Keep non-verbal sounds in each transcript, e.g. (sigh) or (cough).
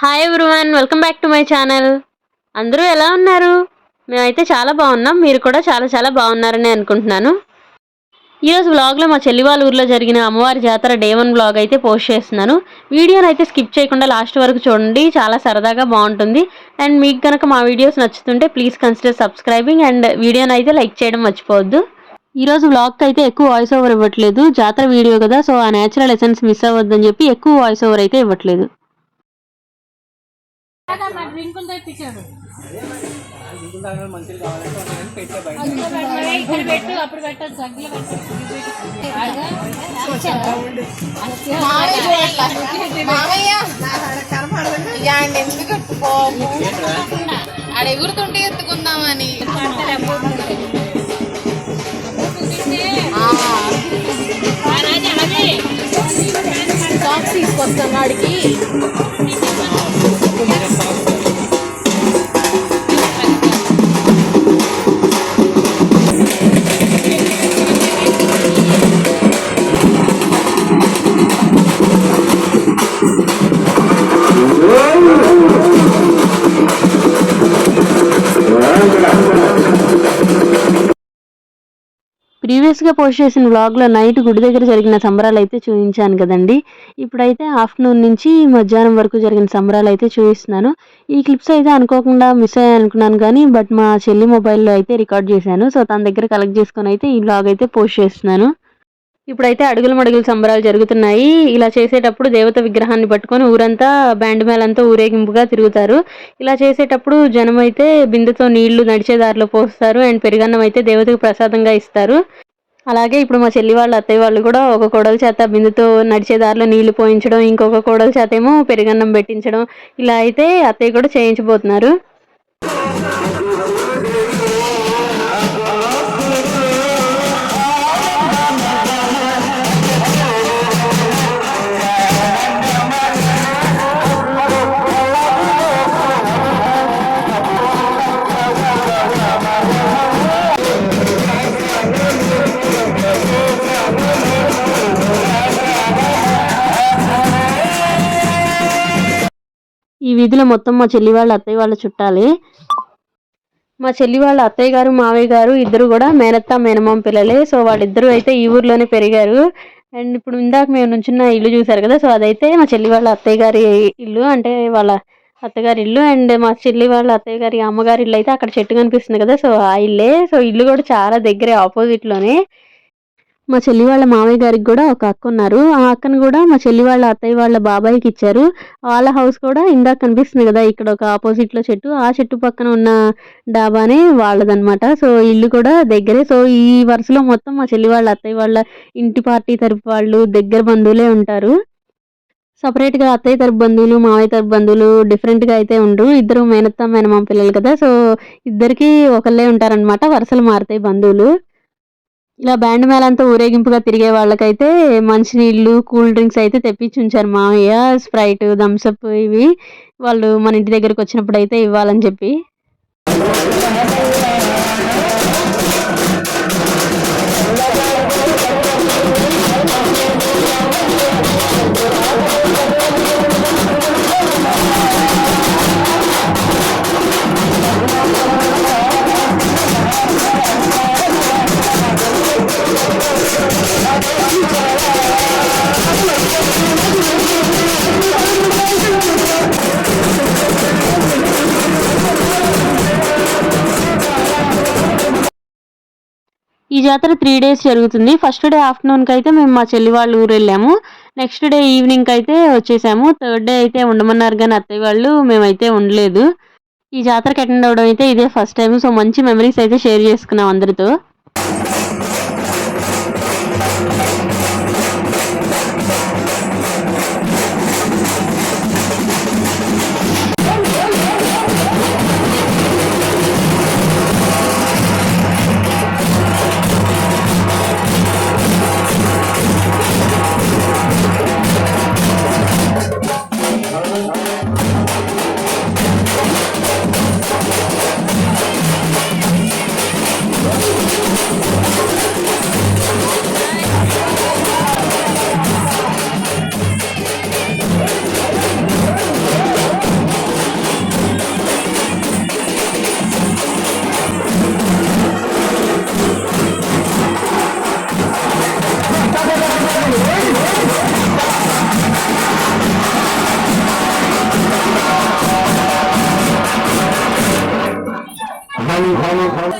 Hi everyone welcome back to my channel అందరూ ఎలా ఉన్నారు? మేమైతే చాలా బాగున్నాం. మీరు కూడా చాలా చాలా బాగున్నారని అనుకుంటున్నాను. ఈరోజు వ్లాగ్లో మా చెల్లి వాళ్ళ ఊర్లో జరిగిన అమ్మవారి జాతర డే వన్ వ్లాగ్ అయితే పోస్ట్ చేస్తున్నాను. వీడియోని అయితే స్కిప్ చేయకుండా లాస్ట్ వరకు చూడండి. చాలా సరదాగా బాగుంటుంది. అండ్ మీకు కనుక మా వీడియోస్ నచ్చుతుంటే ప్లీజ్ కన్సిడర్ సబ్స్క్రైబింగ్ అండ్ వీడియోని అయితే లైక్ చేయడం మర్చిపోవద్దు. ఈరోజు వ్లాగ్కి అయితే ఎక్కువ వాయిస్ ఓవర్ ఇవ్వట్లేదు. జాతర వీడియో కదా సో ఆ నేచురల్ ఎసెన్స్ మిస్ అవ్వద్దని చెప్పి ఎక్కువ వాయిస్ ఓవర్ అయితే ఇవ్వట్లేదు. ఇక్కడ పెట్టు అప్పుడు సగ్గులు ఎందుకు ఆడ ఎగురుతుంటే ఎత్తుకుందామని. సాక్స్ తీసుకొస్తాం వాడికి. ప్రీవియస్గా పోస్ట్ చేసిన వ్లాగ్లో నైట్ గుడి దగ్గర జరిగిన సంబరాలు అయితే చూపించాను కదండి. ఇప్పుడైతే ఆఫ్టర్నూన్ నుంచి మధ్యాహ్నం వరకు జరిగిన సంబరాలు అయితే చూపిస్తున్నాను. ఈ క్లిప్స్ అయితే అనుకోకుండా మిస్ అయ్యాయి అనుకున్నాను కానీ బట్ మా చెల్లి మొబైల్లో అయితే రికార్డ్ చేశాను. సో తన దగ్గర కలెక్ట్ చేసుకొని అయితే ఈ వ్లాగ్ అయితే పోస్ట్ చేస్తున్నాను. ఇప్పుడైతే అడుగుల మడుగుల సంబరాలు జరుగుతున్నాయి. ఇలా చేసేటప్పుడు దేవత విగ్రహాన్ని పట్టుకొని ఊరంతా బ్యాండ్ మేళంతా ఊరేగింపుగా తిరుగుతారు. ఇలా చేసేటప్పుడు జనం అయితే బిందెతో నీళ్ళు నడిచే దారిలో పోస్తారు. అండ్ పెరుగన్నం అయితే దేవతకు ప్రసాదంగా ఇస్తారు. అలాగే ఇప్పుడు మా చెల్లి వాళ్ళ అత్తయ్య వాళ్ళు కూడా ఒక కోడల చేత బిందుతో నడిచే దారిలో నీళ్ళు పోయించడం ఇంకొక కోడల చేత ఏమో పెరుగన్నం పెట్టించడం ఇలా అయితే అత్తయ్య కూడా చేయించబోతున్నారు. ఈ వీధిలో మొత్తం మా చెల్లి వాళ్ళ అత్తయ్య వాళ్ళ చుట్టాలే. మా చెల్లి వాళ్ళ అత్తయ్య గారు మావయ్య గారు ఇద్దరు కూడా మేనత్త మేనమామ పిల్లలే. సో వాళ్ళిద్దరూ అయితే ఈ ఊర్లోనే పెరిగారు. అండ్ ఇప్పుడు ఇందాక మేము నుంచున్న ఇల్లు చూసారు కదా సో అదైతే మా చెల్లి వాళ్ళ అత్తయ్య గారి ఇల్లు అంటే వాళ్ళ అత్తగారి ఇల్లు. అండ్ మా చెల్లి వాళ్ళ అత్తయ్య గారి అమ్మగారి ఇల్లు అయితే అక్కడ చెట్టు కనిపిస్తుంది కదా సో ఆ ఇల్లే. సో ఇల్లు కూడా చాలా దగ్గరే ఆపోజిట్లోనే మా చెల్లి వాళ్ళ మామయ్య గారికి కూడా ఒక అక్క ఉన్నారు. ఆ అక్కను కూడా మా చెల్లి వాళ్ళ అత్తయ్య వాళ్ళ బాబాయ్కి ఇచ్చారు. వాళ్ళ హౌస్ కూడా ఇందాక కనిపిస్తుంది కదా ఇక్కడ ఒక ఆపోజిట్లో చెట్టు. ఆ చెట్టు పక్కన ఉన్న డాబానే వాళ్ళదనమాట సో ఇల్లు కూడా దగ్గరే. సో ఈ వరుసలో మొత్తం మా చెల్లి వాళ్ళ అత్తయ్య వాళ్ళ ఇంటి పార్టీ తరపు వాళ్ళు దగ్గర బంధువులే ఉంటారు. సపరేట్గా అత్తయ్య తరపు బంధువులు మావయ్య తరపు బంధువులు డిఫరెంట్గా అయితే ఉండరు. ఇద్దరు మేనత్త మేనమామ పిల్లలు కదా. సో ఇద్దరికి ఒకళ్ళే ఉంటారనమాట వరుసలు మారుతాయి బంధువులు. ఇలా బ్యాండ్ మేళంతా ఊరేగింపుగా తిరిగే వాళ్ళకైతే మంచినీళ్ళు కూల్ డ్రింక్స్ అయితే తెప్పించి ఉంచారు మామయ్య స్ప్రైట్ థమ్స్అప్ ఇవి వాళ్ళు మన ఇంటి దగ్గరకు వచ్చినప్పుడు అయితే ఇవ్వాలని చెప్పి. జాతర త్రీ డేస్ జరుగుతుంది. ఫస్ట్ డే ఆఫ్టర్నూన్కి అయితే మేము మా చెల్లి వాళ్ళ ఊరు వెళ్ళాము. నెక్స్ట్ డే ఈవినింగ్కి అయితే వచ్చేసాము. థర్డ్ డే అయితే ఉండమన్నారు కానీ అత్తయ్య వాళ్ళు మేమైతే ఉండలేదు. ఈ జాతరకి అటెండ్ అవ్వడం అయితే ఇదే ఫస్ట్ టైం సో మంచి మెమరీస్ అయితే షేర్ చేసుకున్నాం అందరితో. ভালো ভালো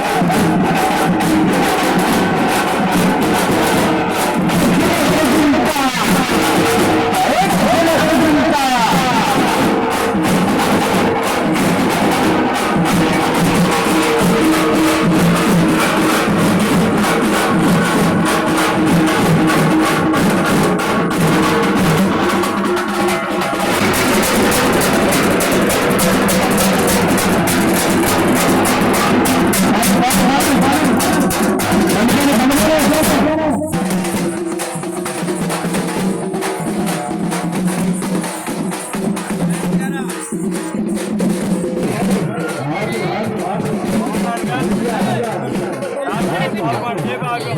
విభాగం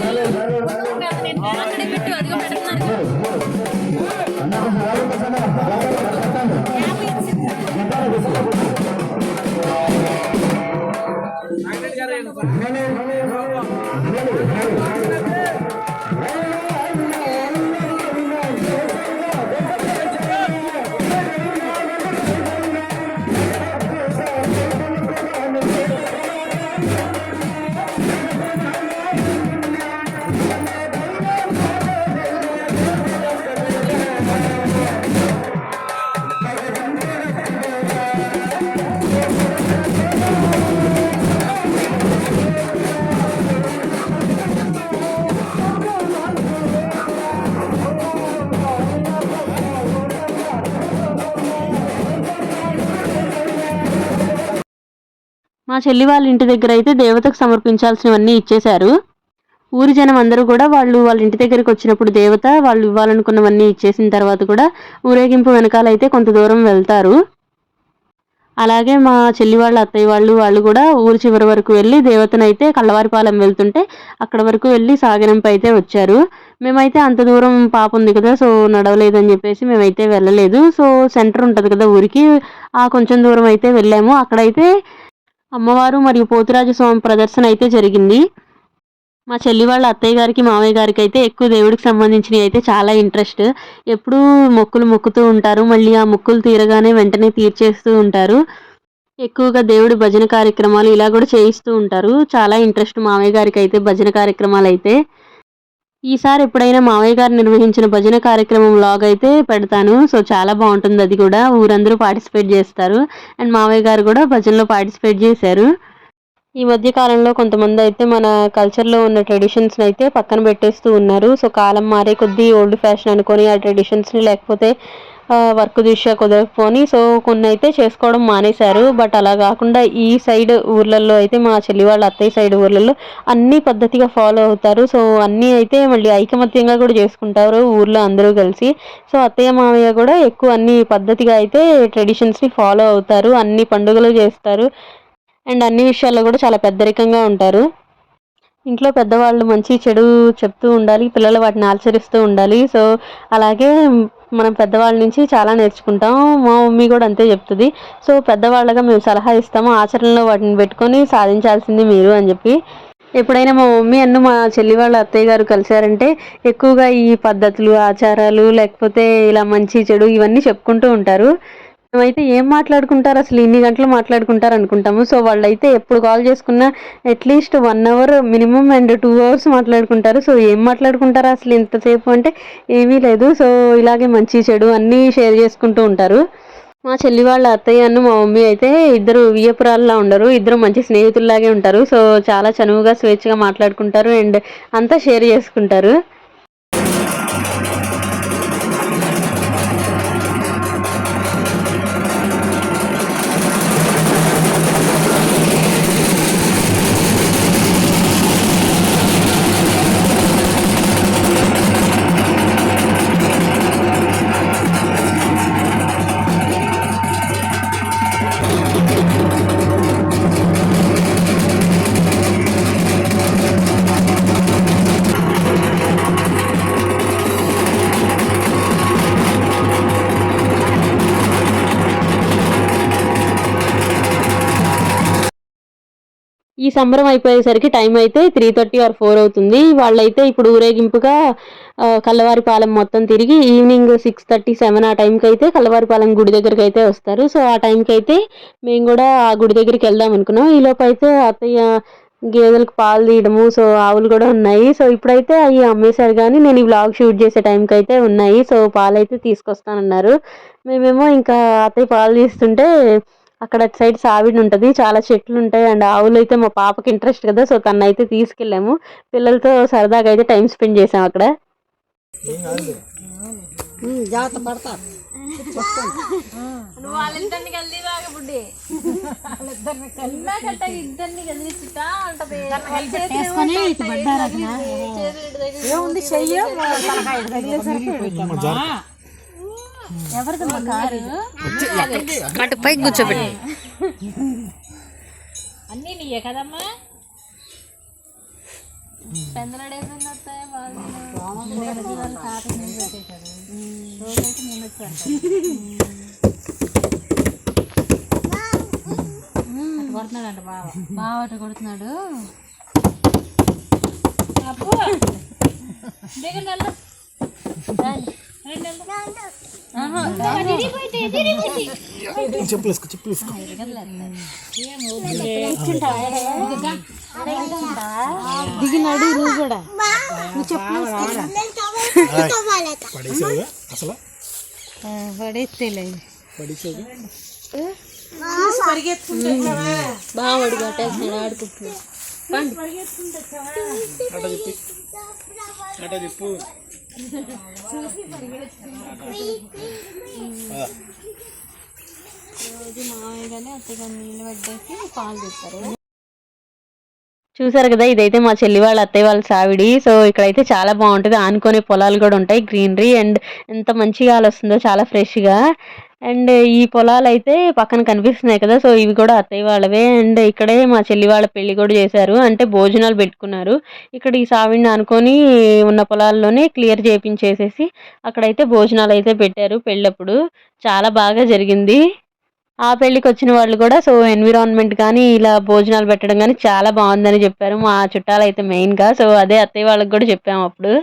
మా చెల్లి వాళ్ళ ఇంటి దగ్గర అయితే దేవతకు సమర్పించాల్సినవన్నీ ఇచ్చేశారు. ఊరి జనం అందరూ కూడా వాళ్ళు వాళ్ళ ఇంటి దగ్గరికి వచ్చినప్పుడు దేవత వాళ్ళు ఇవ్వాలనుకున్నవన్నీ ఇచ్చేసిన తర్వాత కూడా ఊరేగింపు వెనకాల అయితే కొంత దూరం వెళ్తారు. అలాగే మా చెల్లి వాళ్ళ అత్తయ్య వాళ్ళు వాళ్ళు కూడా ఊరి చివరి వరకు వెళ్ళి దేవతనైతే కళ్ళవారిపాలెం వెళ్తుంటే అక్కడ వరకు వెళ్ళి సాగరంపై అయితే వచ్చారు. మేమైతే అంత దూరం పాప ఉంది కదా సో నడవలేదని చెప్పేసి మేమైతే వెళ్ళలేదు. సో సెంటర్ ఉంటుంది కదా ఊరికి ఆ కొంచెం దూరం అయితే వెళ్ళాము. అక్కడైతే అమ్మవారు మరియు పోతురాజస్వామి ప్రదర్శన అయితే జరిగింది. మా చెల్లి వాళ్ళ అత్తయ్య గారికి మామయ్య గారికి అయితే ఎక్కువ దేవుడికి సంబంధించినవి అయితే చాలా ఇంట్రెస్ట్ ఎప్పుడూ మొక్కులు మొక్కుతూ ఉంటారు. మళ్ళీ ఆ మొక్కులు తీరగానే వెంటనే తీర్చేస్తూ ఉంటారు. ఎక్కువగా దేవుడి భజన కార్యక్రమాలు ఇలా కూడా చేయిస్తూ ఉంటారు. చాలా ఇంట్రెస్ట్ మామయ్య గారికి అయితే భజన కార్యక్రమాలు అయితే. ఈసారి ఎప్పుడైనా మావయ్య గారు నిర్వహించిన భజన కార్యక్రమం లాగ్ అయితే పెడతాను. సో చాలా బాగుంటుంది అది కూడా. ఊరందరూ పార్టిసిపేట్ చేస్తారు. అండ్ మావయ్య గారు కూడా భజనలో పార్టిసిపేట్ చేశారు. ఈ మధ్య కాలంలో కొంతమంది అయితే మన కల్చర్లో ఉన్న ట్రెడిషన్స్ని అయితే పక్కన పెట్టేస్తూ ఉన్నారు. సో కాలం మారే కొద్దీ ఓల్డ్ ఫ్యాషన్ అనుకొని ఆ ట్రెడిషన్స్ని లేకపోతే వర్క్ దృష్ట్యా కుదరకపోని సో కొన్ని అయితే చేసుకోవడం మానేశారు. బట్ అలా కాకుండా ఈ సైడ్ ఊర్లలో అయితే మా చెల్లి వాళ్ళ అత్తయ్య సైడ్ ఊర్లలో అన్ని పద్ధతిగా ఫాలో అవుతారు. సో అన్నీ అయితే మళ్ళీ ఐకమత్యంగా కూడా చేసుకుంటారు ఊర్లో అందరూ కలిసి. సో అత్తయ్య మామయ్య కూడా ఎక్కువ అన్ని పద్ధతిగా అయితే ట్రెడిషన్స్ని ఫాలో అవుతారు. అన్ని పండుగలు చేస్తారు. అండ్ అన్ని విషయాల్లో కూడా చాలా పెద్దరికంగా ఉంటారు. ఇంట్లో పెద్దవాళ్ళు మంచి చెడు చెప్తూ ఉండాలి పిల్లలు వాటిని ఆచరిస్తూ ఉండాలి. సో అలాగే మనం పెద్దవాళ్ళ నుంచి చాలా నేర్చుకుంటాం. మా మమ్మీ కూడా అంతే చెప్తుంది. సో పెద్దవాళ్ళగా మేము సలహా ఇస్తాము ఆచరణలో వాటిని పెట్టుకొని సాధించాల్సింది మీరు అని చెప్పి. ఎప్పుడైనా మా మమ్మీ అన్ను మా చెల్లి వాళ్ళ అత్తయ్య గారు కలిశారంటే ఎక్కువగా ఈ పద్ధతులు ఆచారాలు లేకపోతే ఇలా మంచి చెడు ఇవన్నీ చెప్పుకుంటూ ఉంటారు. మేమైతే ఏం మాట్లాడుకుంటారు? అసలు ఇన్ని గంటలు మాట్లాడుకుంటారు అనుకుంటాము. సో వాళ్ళైతే ఎప్పుడు కాల్ చేసుకున్నా at least one hour minimum and two hours మాట్లాడుకుంటారు. సో ఏం మాట్లాడుకుంటారు అసలు ఇంతసేపు అంటే ఏమీ లేదు. సో ఇలాగే మంచి చెడు అన్నీ షేర్ చేసుకుంటూ ఉంటారు. మా చెల్లి వాళ్ళ అత్తయ్య మా మమ్మీ అయితే ఇద్దరు వియపురాల్లా ఉండరు. ఇద్దరు మంచి స్నేహితుల్లాగే ఉంటారు. సో చాలా చనువుగా స్వేచ్ఛగా మాట్లాడుకుంటారు అండ్ అంతా షేర్ చేసుకుంటారు. ఈ సంబరం అయిపోయేసరికి టైం అయితే త్రీ థర్టీ ఆర్ ఫోర్ అవుతుంది. వాళ్ళైతే ఇప్పుడు ఊరేగింపుగా కల్లవారిపాలెం మొత్తం తిరిగి ఈవినింగ్ సిక్స్ థర్టీ సెవెన్ ఆ టైంకి అయితే కల్లవారిపాలెం గుడి దగ్గరికి అయితే వస్తారు. సో ఆ టైంకి అయితే మేము కూడా ఆ గుడి దగ్గరికి వెళ్దాం అనుకున్నాం. ఈలోపు అయితే అత్తయ్య గేదెలకు పాలు తీయడము సో ఆవులు కూడా ఉన్నాయి. సో ఇప్పుడైతే అవి అమ్మేశారు కానీ నేను ఈ వ్లాగ్ షూట్ చేసే టైంకి అయితే ఉన్నాయి. సో పాలు అయితే తీసుకొస్తానన్నారు. మేమేమో ఇంకా అత్తయ్య పాలు తీస్తుంటే అక్కడ అటు సైడ్ సావిడి ఉంటుంది చాలా చెట్లు ఉంటాయి అండ్ ఆవులు అయితే మా పాపకి ఇంట్రెస్ట్ కదా సో తను అయితే తీసుకెళ్ళాము. పిల్లలతో సరదాగా అయితే టైం స్పెండ్ చేసాం అక్కడ. (laughs) నువ్వు వాళ్ళిద్దరిని కలిసి బాగా బుడ్డి. కట్ట ఇద్దరిని కలిసిటా అంటది వేసుకొని ఇటు అటు పైకి కూర్చోబెట్టి. అన్నీ నీయే కదమ్మా? కొడుతున్నాడంట బావ. బావ కొడుతున్నాడు. అప్పు. రండి. చెప్పులేసుకో చెప్పులేసుకో. దిగినాడు నువ్వు కూడా పడేసావుగా అసలు? పడేస్తేలే. పడేసావుగా బావాడు కట్టేస్తున్నాడు ఆడుకుంటున్నాడు. అట చెప్పి చెప్పు. ఆ, మామయ్య కానీ అత్తయ్య నీళ్ళు పట్టేసి పాలు తీస్తారు. చూసారు కదా ఇదైతే మా చెల్లి వాళ్ళ అత్తయ్య వాళ్ళ సావిడి. సో ఇక్కడైతే చాలా బాగుంటుంది. ఆనుకునే పొలాలు కూడా ఉంటాయి గ్రీనరీ అండ్ ఎంత మంచిగా గాలి వస్తుందో చాలా ఫ్రెష్గా. అండ్ ఈ పొలాలు అయితే పక్కన కనిపిస్తున్నాయి కదా సో ఇవి కూడా అత్తయ్య వాళ్ళవే. అండ్ ఇక్కడే మా చెల్లి వాళ్ళ పెళ్ళి కూడా చేశారు. అంటే భోజనాలు పెట్టుకున్నారు. ఇక్కడ ఈ సావిడిని అనుకొని ఉన్న పొలాల్లోనే క్లియర్ చేపించేసేసి అక్కడైతే భోజనాలు అయితే పెట్టారు పెళ్ళప్పుడు. చాలా బాగా జరిగింది. ఆ పెళ్ళికి వచ్చిన వాళ్ళు కూడా సో ఎన్విరాన్మెంట్ కానీ ఇలా భోజనాలు పెట్టడం కానీ చాలా బాగుందని చెప్పారు. మా చుట్టాలు అయితే మెయిన్గా సో అదే అత్తయ్య వాళ్ళకి కూడా చెప్పాము అప్పుడు.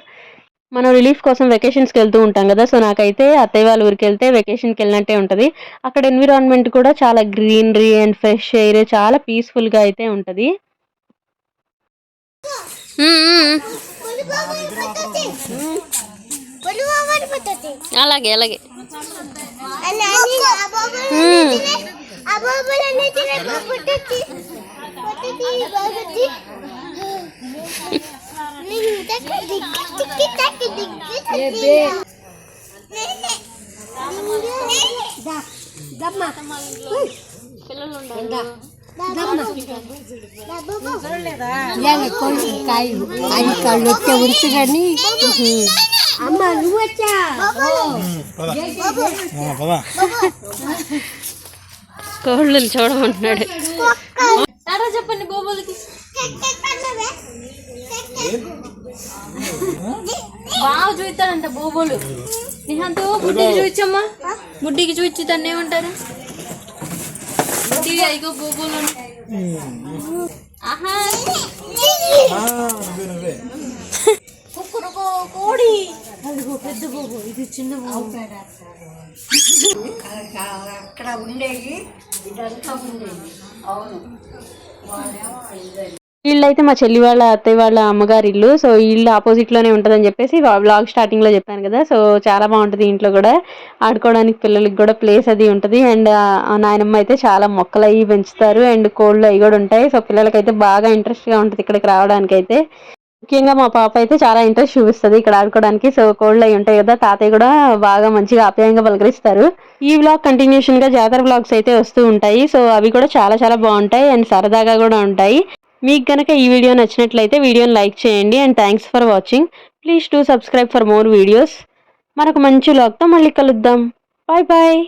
మనం రిలీఫ్ కోసం వెకేషన్స్కి వెళ్తూ ఉంటాం కదా. సో నాకైతే అత్తయ్య వాళ్ళ ఊరికి వెళ్తే వెకేషన్కి వెళ్ళినట్టే ఉంటుంది. అక్కడ ఎన్విరాన్మెంట్ కూడా చాలా గ్రీనరీ అండ్ ఫ్రెష్ ఎయిర్ చాలా పీస్ఫుల్గా అయితే ఉంటుంది. అలాగే అలాగే అది కళ్ళు వచ్చే ఉరుచు కానీ ఆ, పద. కోళ్ళని చూడమంటున్నాడు. చెప్పండి బోబోలకి బాగా చూస్తాడంట బోబోలు నిహాంతు బుడ్డికి చూపించమ్మా. బుడ్డికి చూపించి దాన్ని ఏమంటారు? బుడ్డికి అయిగో బోబోలు ఆహా. నువ్వే నువ్వే. కోడి. అదిగో పెద్ద బోబో ఇది చిన్న బోబో వీళ్ళైతే మా చెల్లి వాళ్ళ అత్తయ్య వాళ్ళ అమ్మగారి ఇల్లు. సో ఇల్లు ఆపోజిట్లోనే ఉంటదని చెప్పేసి బ్లాగ్ స్టార్టింగ్లో చెప్పాను కదా. సో చాలా బాగుంటది ఇంట్లో కూడా. ఆడుకోవడానికి పిల్లలకి కూడా ప్లేస్ అది ఉంటది. అండ్ నాయనమ్మ అయితే చాలా మొక్కలు అవి పెంచుతారు. అండ్ కోళ్ళు అవి కూడా ఉంటాయి. సో పిల్లలకైతే బాగా ఇంట్రెస్ట్గా ఉంటది ఇక్కడికి రావడానికి అయితే ముఖ్యంగా మా పాప అయితే చాలా ఇంట్రెస్ట్ చూపిస్తుంది ఇక్కడ ఆడుకోవడానికి. సో కోళ్ళు అయి ఉంటాయి కదా తాతయ్య కూడా బాగా మంచిగా ఆప్యాయంగా పలకరిస్తారు. ఈ వ్లాగ్ కంటిన్యూషన్గా జాతర వ్లాగ్స్ అయితే వస్తూ ఉంటాయి. సో అవి కూడా చాలా చాలా బాగుంటాయి అండ్ సరదాగా కూడా ఉంటాయి. మీకు కనుక ఈ వీడియో నచ్చినట్లయితే వీడియోని లైక్ చేయండి and thanks for watching please to subscribe for more videos మరొక మంచి వ్లాగ్తో మళ్ళీ కలుద్దాం. Bye bye